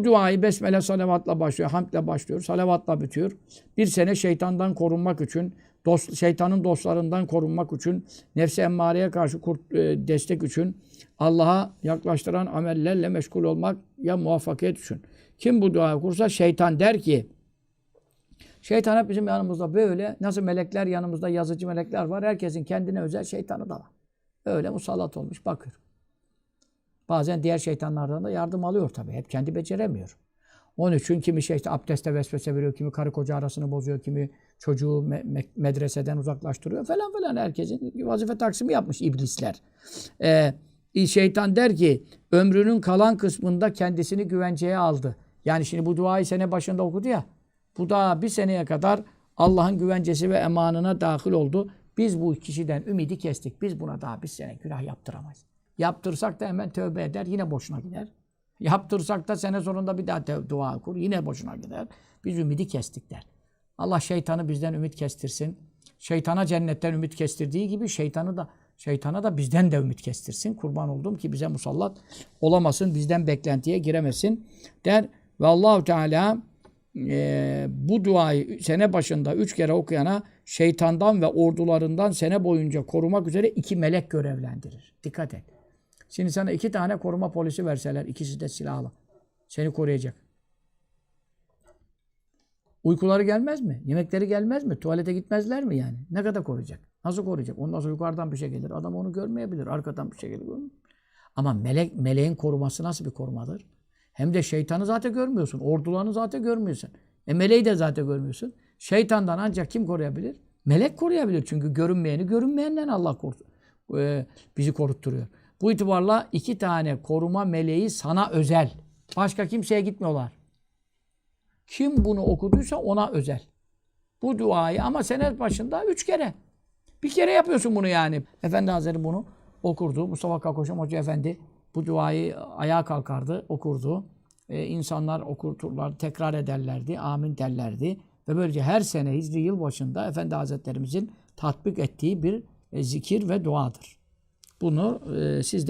Bu duayı besmele salavatla başlıyor, hamdle başlıyor, salavatla bitiyor. Bir sene şeytandan korunmak için, dost, şeytanın dostlarından korunmak için, nefsi emmareye karşı kurt, e, destek için, Allah'a yaklaştıran amellerle meşgul olmak ya muvaffakiyet için. Kim bu duayı kursa şeytan der ki, şeytan hep bizim yanımızda böyle, nasıl melekler yanımızda yazıcı melekler var, herkesin kendine özel şeytanı da var. Öyle musallat olmuş, bakıyor. Bazen diğer şeytanlardan da yardım alıyor tabii. Hep kendi beceremiyor. Onun için kimi şey işte abdeste vesvese veriyor, kimi karı koca arasını bozuyor, kimi çocuğu me- me- medreseden uzaklaştırıyor falan filan. Herkesin vazife taksimi yapmış iblisler. Ee, şeytan der ki ömrünün kalan kısmında kendisini güvenceye aldı. Yani şimdi bu duayı sene başında okudu ya. Bu da bir seneye kadar Allah'ın güvencesi ve emanına dahil oldu. Biz bu kişiden ümidi kestik. Biz buna daha bir sene günah yaptıramayız. Yaptırsak da hemen tövbe eder. Yine boşuna gider. Yaptırsak da sene sonunda bir daha dua okur. Yine boşuna gider. Biz ümidi kestik der. Allah şeytanı bizden ümit kestirsin. Şeytana cennetten ümit kestirdiği gibi şeytanı da şeytana da bizden de ümit kestirsin. Kurban oldum ki bize musallat olamasın, bizden beklentiye giremesin der. Ve Allahu Teala e, bu duayı sene başında üç kere okuyana şeytandan ve ordularından sene boyunca korumak üzere iki melek görevlendirir. Dikkat et. Şimdi sana iki tane koruma polisi verseler, ikisi de silahlı. Seni koruyacak. Uykuları gelmez mi? Yemekleri gelmez mi? Tuvalete gitmezler mi yani? Ne kadar koruyacak? Nasıl koruyacak? Ondan sonra yukarıdan bir şey gelir. Adam onu görmeyebilir. Arkadan bir şey gelir. Ama melek, meleğin koruması nasıl bir korumadır? Hem de şeytanı zaten görmüyorsun. Ordularını zaten görmüyorsun. E meleği de zaten görmüyorsun. Şeytandan ancak kim koruyabilir? Melek koruyabilir. Çünkü görünmeyeni görünmeyenden Allah kor e, bizi korutturuyor. Bu itibarla iki tane koruma meleği sana özel. Başka kimseye gitmiyorlar. Kim bunu okuduysa ona özel. Bu duayı ama sene başında üç kere. Bir kere yapıyorsun bunu yani. Efendi Hazretleri bunu okurdu. Mustafa Kalkoşam Hoca Efendi bu duayı ayağa kalkardı, okurdu. Ee, insanlar okurturlar, tekrar ederlerdi, amin derlerdi. Ve böylece her sene Hicri yıl başında Efendi Hazretlerimizin tatbik ettiği bir e, zikir ve duadır. Bunu e, siz de